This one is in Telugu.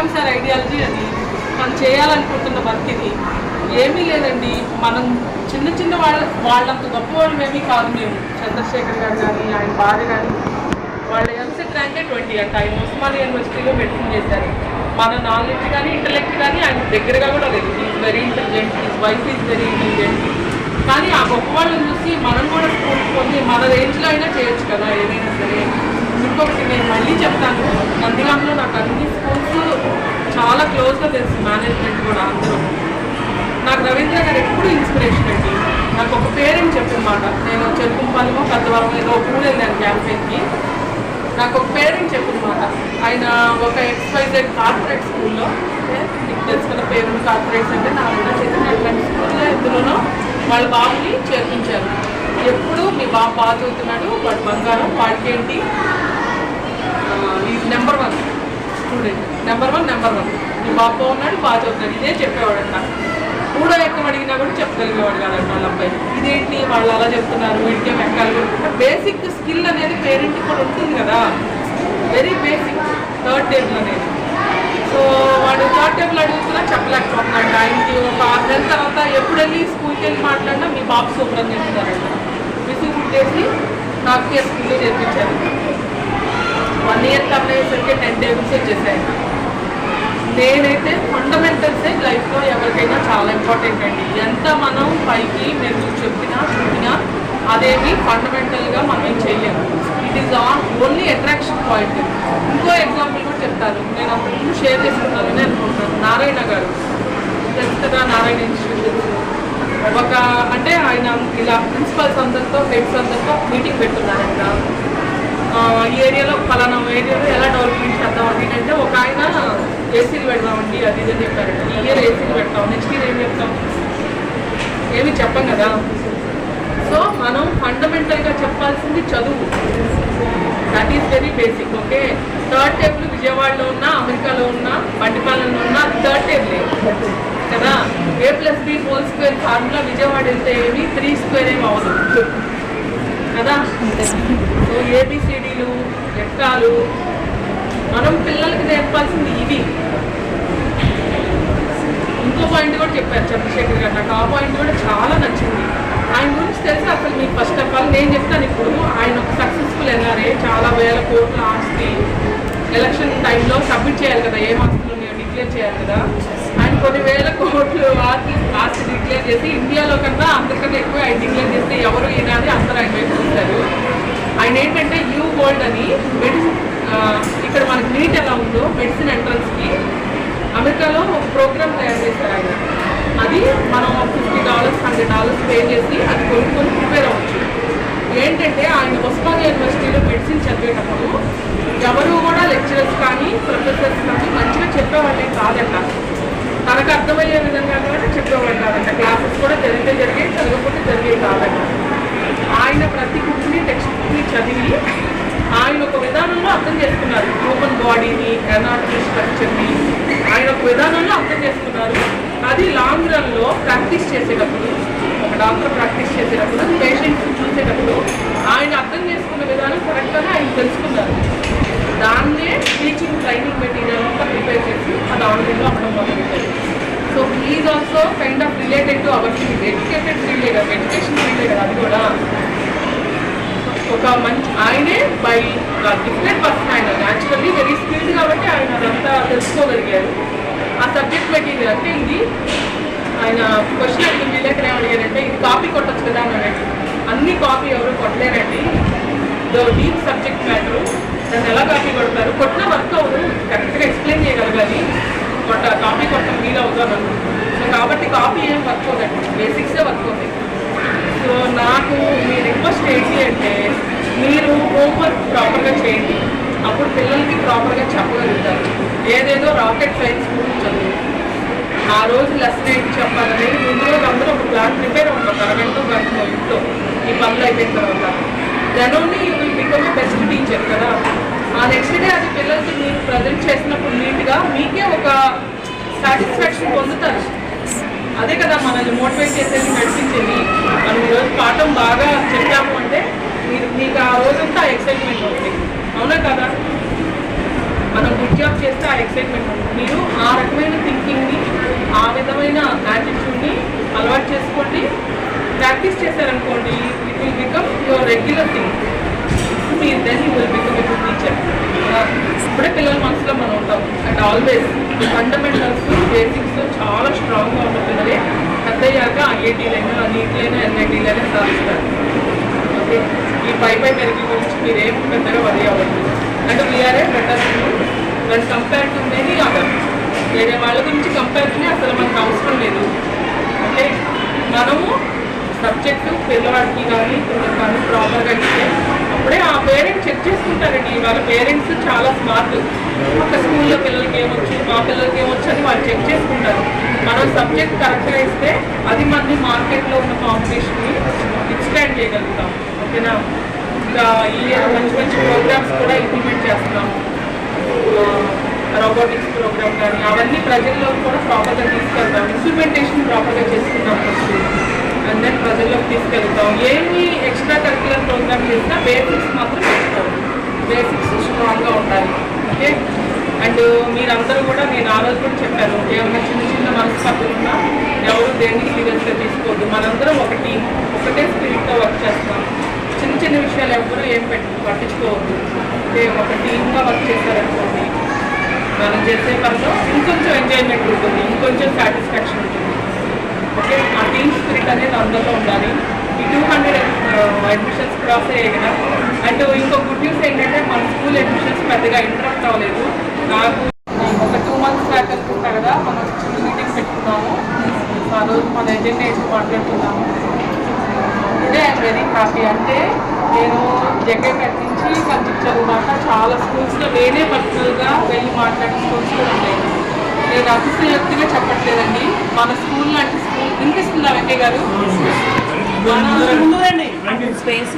Sriram sir ideology అది. మనం చేయాలనుకుంటున్న వర్క్ ఇది. ఏమీ లేదండి. మనం చిన్న చిన్న వాళ్ళ వాళ్ళంత గొప్ప ఏమీ కాదు మేము. చంద్రశేఖర్ గారు కానీ ఆయన భార్య కానీ వాళ్ళ ఎంసెట్ ర్యాంకే ట్వంటీ అంట. ఆయన ఉస్మానియా యూనివర్సిటీలో మెడిసిన్ చేశారు. మన నాలెడ్జ్ కానీ ఇంటలెక్ట్ కానీ ఆయన దగ్గరగా కూడా లేదు. Is very intelligent is wife is very intelligent కానీ ఆ గొప్ప వాళ్ళని చూసి మనం కూడా స్కూల్ పొంది మన రేంజ్లో అయినా చేయొచ్చు కదా ఏదైనా సరే. ఇంకొకటి నేను మళ్ళీ చెప్తాను. నందిగాంలో నాకు అన్ని చాలా క్లోజ్గా తెలుసు మేనేజ్మెంట్ కూడా అందరూ. నాకు రవీంద్ర గారు ఎప్పుడు ఇన్స్పిరేషన్ అండి. నాకు ఒక పేరెంట్ చెప్పిన మాట నేను చెరుకుంపల్లిమో పెద్దవరం ఏదో ఒక ఊరు వెళ్ళాను క్యాంపెయిన్కి. నాకు ఒక పేరెంట్ చెప్పిన మాట ఆయన ఒక ఎక్స్వైజెడ్ కార్పొరేట్ స్కూల్లో మీకు తెలుసుకున్న పేరెంట్ కార్పొరేట్స్ అంటే నా కూడా చేసినటువంటి స్కూల్లో ఎందులోనో వాళ్ళ బాబుని చేర్పించారు. ఎప్పుడు మీ బాబు బాగా చదువుతున్నాడు వాడు బంగారం వాడికేంటి? Is number one student number one number one నీ బాబు ఉన్నాడు బాగా చదువుతున్నాడు. ఇదే చెప్పేవాడంట కూడా ఎక్కం అడిగినా కూడా చెప్పగలిగేవాడు కాదంట వాళ్ళ అబ్బాయి. ఇదేంటి వాళ్ళు అలా చెప్తున్నారు వీటికేం ఎక్కాలి బేసిక్ స్కిల్ అనేది పేరెంట్ కూడా ఉంటుంది కదా. వెరీ బేసిక్ థర్డ్ టేబుల్ అనేది. సో వాడు థర్డ్ టేబుల్ అడుగుతున్నా చెప్పలేకపోతున్నాడు ఆయనకి ఒక ఆరు నెలల తర్వాత ఎప్పుడు వెళ్ళి స్కూల్కి వెళ్ళి మాట్లాడినా మీ బాబు సూపర్ అని చెప్తారంట విసిట్ చేసి నాకు స్కూల్లో చేర్పించారు వన్ ఇయర్ కంప్లీట్ అయ్యేసరికి టెన్ టేబుల్స్ వచ్చేసాయి నేనైతే ఫండమెంటల్సే లైఫ్లో ఎవరికైనా చాలా ఇంపార్టెంట్ అండి. ఎంత మనం పైకి మీరు చెప్పినా చూపినా అదేమి ఫండమెంటల్గా మనం ఏం చేయలేము it is on only attraction point ఇంకో ఎగ్జాంపుల్ కూడా చెప్తాను. నేను అంతకు షేర్ చేసుకుంటానని అనుకుంటున్నాను నారాయణ గారు. తెలుస్తుందా? నారాయణ ఇన్స్టిట్యూట్ ఒక అంటే ఆయన ఇలా ప్రిన్సిపల్స్ అందరితో హెడ్స్ అందరితో మీటింగ్ పెట్టున్నారంట ఈ ఏరియాలో ఫలానా ఏరియాలో ఎలా డెవలప్మెంట్ చేద్దాం అని అంటే ఒక ఆయన ఏసీలు పెడదామండి అది ఇది చెప్పారండి ఈ ఇయర్ ఏసీలు పెడతాం నెక్స్ట్ ఇయర్ ఏం చెప్తాం? ఏమి చెప్పం కదా. సో మనం ఫండమెంటల్గా చెప్పాల్సింది చదువు. That is very basic okay third table విజయవాడలో ఉన్న అమెరికాలో ఉన్న బండిపాలెంలో ఉన్న థర్డ్ టేబుల్ కదా? A plus B whole square formula Vijayawada వెళ్తే ఏమి? త్రీ స్క్వేర్ ఏమి అవ్వదు. కదా? పాఠాలు మనం పిల్లలకి నేర్పాల్సింది ఇవి. ఇంకో పాయింట్ కూడా చెప్పారు చంద్రశేఖర్ గారు. నాకు ఆ పాయింట్ కూడా చాలా నచ్చింది. ఆయన గురించి తెలిసి అసలు మీకు ఫస్ట్ ఆఫ్ ఆల్ నేను చెప్తాను ఇప్పుడు ఆయన ఒక సక్సెస్ఫుల్ ఎన్ఆర్ఏ చాలా వేల కోట్ల ఆస్తి ఎలక్షన్ టైంలో సబ్మిట్ చేయాలి కదా ఏ ఆస్తులు ఉన్నాయో డిక్లేర్ చేయాలి కదా. ఆయన కొన్ని వేల కోట్లు ఆస్తి ఆస్తి డిక్లేర్ చేసి ఇండియాలో కన్నా అందరికన్నా ఎక్కువ ఆయన డిక్లేర్ చేస్తే ఎవరు ఈనాది అందరూ ఆయన వైపు చూస్తారు. ఆయన ఏంటంటే యూ గోల్డ్ అని ఇక్కడ మనకి నీట్ ఎలా ఉందో మెడిసిన్ ఎంట్రన్స్కి అమెరికాలో ఒక ప్రోగ్రామ్ తయారు చేశారు ఆయన. అది మనం fifty dollars hundred dollars pay చేసి అది కొనుక్కొని ప్రిపేర్ అవ్వచ్చు. ఏంటంటే ఆయన ఉస్మానియా యూనివర్సిటీలో మెడిసిన్ చదివేటప్పుడు ఎవరు కూడా లెక్చరర్స్ కానీ ప్రొఫెసర్స్ కానీ మంచిగా చెప్పేవాళ్ళే కాదంట. తనకు అర్థమయ్యే విధంగా కూడా చెప్పేవాళ్ళు కాదంట. క్లాసెస్ కూడా జరిగితే జరిగే చదవకపోతే జరిగే కాదంట. ఆయన ప్రతి బుక్ని టెక్స్ట్ బుక్ని చదివి ఆయన ఒక విధానంలో అర్థం చేసుకున్నారు. హ్యూమన్ బాడీని ఎనాటమీ స్ట్రక్చర్ని ఆయన ఒక విధానంలో అర్థం చేసుకున్నారు. అది లాంగ్ రన్లో ప్రాక్టీస్ చేసేటప్పుడు ఒక డాక్టర్ ప్రాక్టీస్ చేసేటప్పుడు పేషెంట్స్ చూసేటప్పుడు ఆయన అర్థం చేసుకున్న విధానం కరెక్ట్గా ఆయన తెలుసుకున్నారు. దాన్నే టీచింగ్ ట్రైనింగ్ మెటీరియల్ అంతా ప్రిపేర్ చేసి అది ఆన్లైన్లో అవ్వడం మొదలుపెట్టారు. So please also kind of related to our field educated ఫీల్డే కదా ఎడ్యుకేషన్ ఫీల్డే కదా అది కూడా. ఒక మంచి ఆయనే బై డిఫరెంట్ పర్సన్ ఆయన. న్యాచురల్లీ వెరీ స్కిల్డ్ కాబట్టి ఆయన అదంతా తెలుసుకోగలిగారు. ఆ సబ్జెక్ట్ మెటీరియల్ అంటే ఇది. ఆయన క్వశ్చన్ అడిగింది విలేకరు ఏమడిగారంటే ఇది కాపీ కొట్టచ్చు కదా అని అన్ని కాపీ ఎవరు కొట్టలేరండి. దో డీప్ సబ్జెక్ట్ మ్యాటర్ దాన్ని ఎలా కాపీ కొడతారు? కొట్టిన వర్క్ అవ్వదు కరెక్ట్గా ఎక్స్ప్లెయిన్ చేయగలగాలి. కొట్ట కాపీ కొట్టడం వీలు అవుతాను సో కాబట్టి కాపీ ఏం వర్క్ అవుతుంది బేసిక్సే వర్క్ అవుతాయి సో నాకు మీ రిక్వెస్ట్ ఏంటి అంటే మీరు హోంవర్క్ ప్రాపర్గా చేయండి. అప్పుడు పిల్లలకి ప్రాపర్గా చెప్పగలుగుతారు. ఏదేదో రాకెట్ సైన్స్ గురించి చదువు. ఆ రోజు లెసన్ ఏంటి చెప్పాలనేది ముందు రోజు అందరూ ఒక ప్లాన్ ప్రిపేర్ అవుతాం ఒక అరగంట గంట ఇంట్లో ఈ పనులు అయిపోయిన తర్వాత then only you will become best teacher కదా ఆ నెక్స్ట్ డే అది పిల్లలకి మీరు ప్రజెంట్ చేసినప్పుడు నీట్గా మీకే ఒక సాటిస్ఫాక్షన్ పొందుతారు అదే కదా మనల్ని మోటివేట్ చేసేది నడిపించేది మనం మొత్తం బాగా చెప్పాము అంటే మీరు మీకు ఆ రోజంతా ఎక్సైట్మెంట్ ఉంటుంది అవునా కదా? మనం గుడ్ జాబ్ చేస్తే ఆ ఎక్సైట్మెంట్ ఉంటుంది మీరు ఆ రకమైన థింకింగ్ని ఆ విధమైన యాటిట్యూడ్ని అలవాటు చేసుకోండి. ప్రాక్టీస్ చేశారనుకోండి it will become your regular thing మీరు then you will become your teacher ఇప్పుడే పిల్లల మనసులో మనం ఉంటాం. అండ్ ఆల్వేస్ ఫండమెంటల్స్ బేసిక్స్ చాలా స్ట్రాంగ్గా ఉన్న పిల్లలే. పెద్దయ్యాక ఐఐటీలైనా నీట్లైనా ఎన్ఐటీలైనా సాధిస్తారు. ఓకే? ఈ పై పై మెరుగు గురించి మీరేం పెద్దగా వరి అవ్వద్దు. అంటే వీఆర్ఏ బెటర్ దాని కంపేర్ టు మెనీ అదర్ వేరే వాళ్ళ గురించి కంపేర్నే అసలు మనకు అవసరం లేదు. ఓకే? మనము సబ్జెక్టు పిల్లవాడికి కానీ పిల్లలకి కానీ ప్రాపర్గా ఇస్తే అప్పుడే ఆ పేరెంట్స్ చెక్ చేసుకుంటారండి. వాళ్ళ పేరెంట్స్ చాలా స్మార్ట్ ఒక స్కూల్లో పిల్లలకి ఏమొచ్చు మా పిల్లలకి ఏమొచ్చు అని వాళ్ళు చెక్ చేసుకుంటారు. మనం సబ్జెక్ట్ కరెక్ట్గా ఇస్తే అది మనది మార్కెట్లో ఉన్న కాంపిటీషన్ని ఎక్స్పాండ్ చేయగలుగుతాం. ఓకేనా? ఇంకా ఈ మంచి మంచి ప్రోగ్రామ్స్ కూడా ఇంప్లిమెంట్ చేస్తున్నాము రోబోటిక్స్ ప్రోగ్రామ్ కానీ అవన్నీ ప్రజల్లో కూడా ప్రాపర్గా తీసుకెళ్తాం. ఇంప్లిమెంటేషన్ ప్రాపర్గా చేసుకుంటాం ఫస్ట్ అండ్ దెన్ ప్రజల్లోకి తీసుకెళ్తాం. ఏమి ఎక్స్ట్రా కరిక్యులర్ ప్రోగ్రామ్ చేసినా బేసిక్స్ మాత్రం నేర్చుకోవాలి. బేసిక్స్ స్ట్రాంగ్గా ఉండాలి. ఓకే? అండ్ మీరందరూ కూడా నేను ఆ రోజు కూడా చెప్పాను ఏమన్నా చిన్న చిన్న మనస్పర్ధలు ఉన్నా ఎవరు దేన్ని సీరియస్గా తీసుకోవద్దు. మనందరం ఒక టీం ఒకటే స్పిరిట్తో వర్క్ చేస్తాం చిన్న చిన్న విషయాలు ఎవరు ఏం పెట్టు పట్టించుకోవద్దు. అంటే ఒక టీమ్గా వర్క్ చేశారనుకోండి మనం చేసే పనిలో ఇంకొంచెం ఎంజాయ్మెంట్ ఉంటుంది ఇంకొంచెం సాటిస్ఫాక్షన్ ఉంటుంది. ఓకే? ఆ టీమ్ స్పిరిట్ అనేది అందరిలో ఉండాలి. ఈ టూ హండ్రెడ్ అడ్మిషన్స్ క్రాస్ అయ్యాయి కదా? అండ్ ఇంకో గుడ్ న్యూస్ ఏంటంటే మన స్కూల్ అడ్మిషన్స్ పెద్దగా ఇంటరప్ట్ అవ్వలేదు. నాకు ఒక టూ మంత్స్ బ్యాక్ అనుకుంటా కదా మనం మీటింగ్ పెట్టుకున్నాము. ఆ రోజు మన ఎజెండా వేసి మాట్లాడుకున్నాము ఇదే ఐఎమ్ వెరీ హ్యాపీ. అంటే నేను జగ్గపేట నుంచి కంచిచ్చారు దాకా చాలా స్కూల్స్లో నేనే పర్సనల్గా వెళ్ళి మాట్లాడిన స్కూల్స్ కూడా ఉన్నాయి. నేను అతిశయోక్తిగా చెప్పట్లేదండి. మన స్కూల్ లాంటి స్కూల్ వినిపిస్తుందా వెంకయ్య గారు? స్పేస్